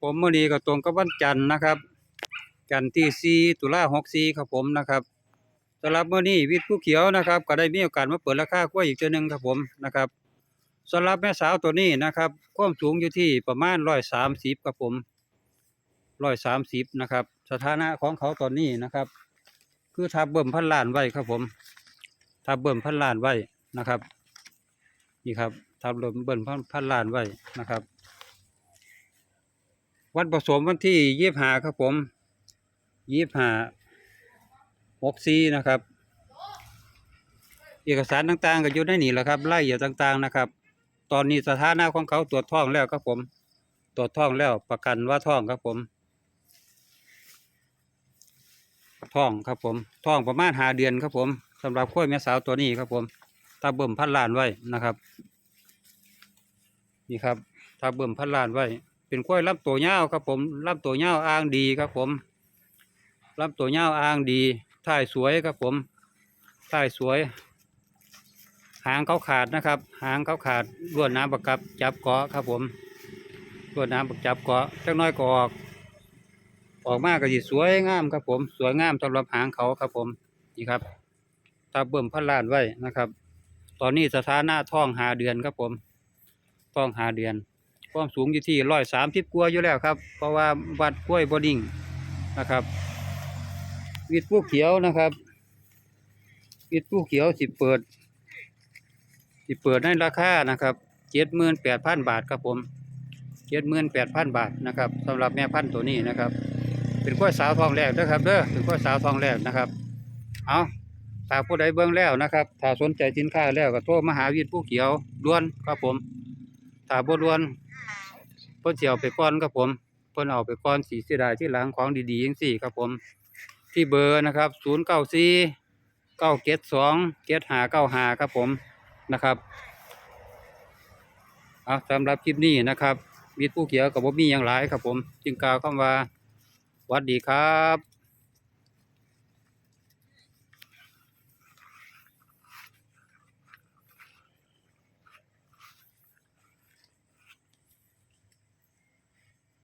ผมเมื่อนี้ก็ตรงกับวันจันทร์นะครับ จันทร์ที่ 4 ตุลา64ครับผมนะครับสำหรับเมื่อนี้วิทย์ผู้เขียวนะครับ ก็ได้มีโอกาสมาเปิดราคากล้วยอีกเทื่อหนึงครับผมนะครับสำหรับแม่สาวตัวนี้นะครับความสูงอยู่ที่ประมาณ130ครับผม130นะครับ สถานะของเขาตอนนี้นะครับ คือทับเบิ่มพันล้านไว้ครับผมทับเบิ่มพันล้านไว้นะครับ นี่ครับทับเบิ่มเบิ่มพันพันล้านไว้นะครับ วันผสมวันที่ยี่ห้าครับผมยี่ห้าหกสี่นะครับ เอกสารต่างๆก็อยู่ในนี่แหละครับไล่อย่าต่างๆนะครับ ตอนนี้สถานะของเขาตรวจท้องแล้วครับผม ตรวจท้องแล้วประกันว่าท้องครับผมท้องครับผมท้องประมาณหาเดือนครับผมสำหรับข้อยแม่สาวตัวนี้ครับผมถ้าเบิ่มพันล้านไว้นะครับ นี่ครับถ้าเบิ่มพันล้านไว้ เป็นข้อยลำตัวยาวครับผมลำตัวยาวอ่างดีครับผมลำตัวยาวอ่างดีท่ายสวยครับผมท่ายสวย หางเขาขาดนะครับ หางเขาขาดลวดน้ำประกับจับเกาะครับผมลวดน้ำประจับเกาะจักน้อยก็ออก ออกมาก็สิสวยงามครับผม สวยงามสำหรับหางเขาครับผมนี่ครับถ้าเบิ่มพันลานไว้นะครับ ตอนนี้สถานะท้องหาเดือนครับผมท้องหาเดือน ความสูงอยู่ที่ร้อยสามสิบกว่าอยู่แล้วครับ เพราะว่าวัดกล้วยบอดิ้งนะครับวิดผู้เขียวนะครับวิดผู้เขียวสิเปิด สิเปิดในราคานะครับเจ็ดหมื่นแปดพันบาทครับผมเจ็ดหมื่นแปดพันบาทนะครับสำหรับแม่พันธุ์ตัวนี้นะครับ เป็นกล้วยสาวทองแรกนะครับเด้อเป็นกล้วยสาวทองแรกนะครับ เอาถ้าผู้ใดเบิ่งแล้วนะครับ ถ้าสนใจสินค้าแล้วก็โทรมาหาวิทย์ผู้เขียวด่วนครับผมถ้าบ่ด่วน เพิ่นสิเอาไปก่อนครับผมเพิ่นเอาไปก่อนสีเสียดายที่หลังของดีๆจังสี่ครับผม ที่เบอร์นะครับศูนย์เก้าสี่เก้าเกตสองเกตหาเก้าหาครับผมนะครับเอาสำหรับคลิปนี้นะครับมีผู้เขียวกับบ่มีอย่างหลายครับผม จึงกล่าวคำว่าวัดดีครับ